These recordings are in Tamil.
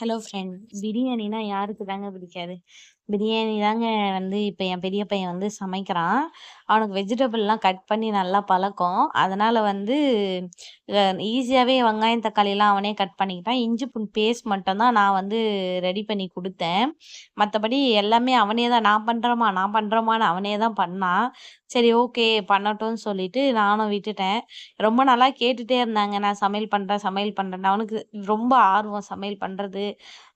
ஹலோ ஃப்ரெண்ட் பிரியாணினா யாருக்கு தாங்க பிடிக்காது? பிரியாணி தாங்க வந்து இப்போ என் பெரிய பையன் வந்து சமைக்கிறான். அவனுக்கு வெஜிடபிள்லாம் கட் பண்ணி நல்லா பழக்கம். அதனால் வந்து ஈஸியாகவே வெங்காயம் தக்காளிலாம் அவனே கட் பண்ணிக்கிட்டான். இஞ்சி பூண்டு பேஸ்ட் மட்டும்தான் நான் வந்து ரெடி பண்ணி கொடுத்தேன். மற்றபடி எல்லாமே அவனே தான். நான் பண்ணுறேம்மா நான் பண்ணுறோமான்னு அவனே தான் பண்ணான். சரி ஓகே பண்ணட்டும்னு சொல்லிட்டு நானும் விட்டுட்டேன். ரொம்ப நல்லா கேட்டுகிட்டே இருந்தாங்க. நான் சமையல் பண்ணுறேன் சமையல் பண்ணுறேன் அவனுக்கு ரொம்ப ஆர்வம் சமையல் பண்ணுறது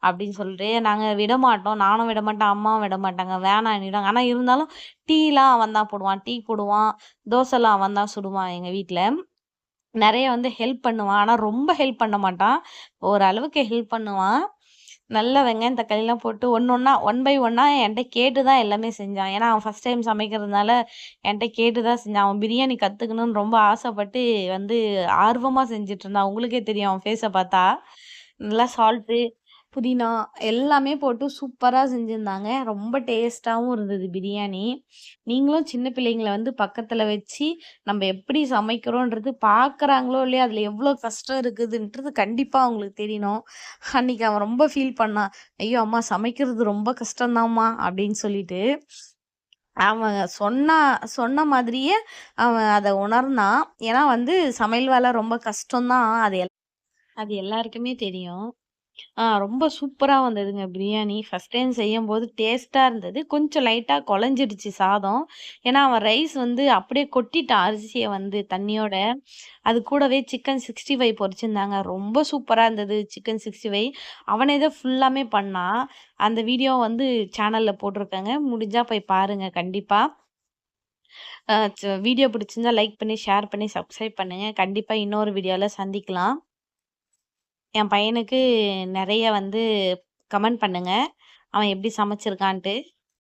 அப்படின்னு சொல்லிட்டு நாங்கள் விட மாட்டோம் நானும் விட மாட்டேன் அம்மாவும் விட மாட்டாங்க வேணான்னிடுவாங்க ஆனால் இருந்தாலும் டீலாம் அவன் தான் போடுவான். டீ போடுவான். தோசைலாம் அவன் தான் சுடுவான் எங்கள் வீட்டில் நிறைய வந்து ஹெல்ப் பண்ணுவான். ஆனால் ரொம்ப ஹெல்ப் பண்ண மாட்டான். ஓரளவுக்கு ஹெல்ப் பண்ணுவான். நல்ல வெங்காயம் தக்காளிலாம் போட்டு ஒன்று ஒன்றா ஒன் பை ஒன்றா என்கிட்ட கேட்டு தான் எல்லாமே செஞ்சான். ஏன்னா அவன் ஃபஸ்ட் டைம் சமைக்கிறதுனால என்கிட்ட கேட்டு தான் செஞ்சான். அவன் பிரியாணி கற்றுக்கணும்னு ரொம்ப ஆசைப்பட்டு வந்து ஆர்வமாக செஞ்சுட்டு இருந்தான். உங்களுக்கே தெரியும் அவன் ஃபேஸை பார்த்தா. நல்லா சால்ட்டு புதினா எல்லாமே போட்டு சூப்பராக செஞ்சுருந்தாங்க. ரொம்ப டேஸ்ட்டாகவும் இருந்தது பிரியாணி. நீங்களும் சின்ன பிள்ளைங்களை வந்து பக்கத்தில் வச்சு நம்ம எப்படி சமைக்கிறோன்றது பார்க்குறாங்களோ இல்லையா அதில் எவ்வளோ கஷ்டம் இருக்குதுன்றது கண்டிப்பாக அவங்களுக்கு தெரியணும். அன்றைக்கி அவன் ரொம்ப ஃபீல் பண்ணான். ஐயோ அம்மா சமைக்கிறது ரொம்ப கஷ்டம்தாம்மா அப்படின்னு சொல்லிட்டு அவன் சொன்னா சொன்ன மாதிரியே அவன் அதை உணர்ந்தான். ஏன்னா வந்து சமையல் வேலை ரொம்ப கஷ்டம்தான். அது எல் அது எல்லாருக்குமே தெரியும். ரொம்ப சூப்பரா வந்ததுங்க பிரியாணி. ஃபர்ஸ்ட் டைம் செய்யும்போது டேஸ்ட்டாக இருந்தது. கொஞ்சம் லைட்டா குழஞ்சிடுச்சு சாதம். ஏன்னா, அவன் ரைஸ் வந்து அப்படியே கொட்டிட்டான் அரிசியை வந்து தண்ணியோட. அது கூடவே சிக்கன் 65 பொரிச்சிருந்தாங்க. ரொம்ப சூப்பராக இருந்தது சிக்கன் 65. அவனே தான் ஃபுல்லாமே பண்ணான். அந்த வீடியோ வந்து சேனலில் போட்டிருக்கேங்க. முடிஞ்சால் போய் பாருங்க கண்டிப்பாக வீடியோ பிடிச்சிருந்தா லைக் பண்ணி, ஷேர் பண்ணி, சப்ஸ்கிரைப் பண்ணுங்க. கண்டிப்பாக இன்னொரு வீடியோவில் சந்திக்கலாம். என் பையனுக்கு நிறைய வந்து கமெண்ட் பண்ணுங்க. அவன் எப்படி சமைச்சிருக்கான்ட்டு.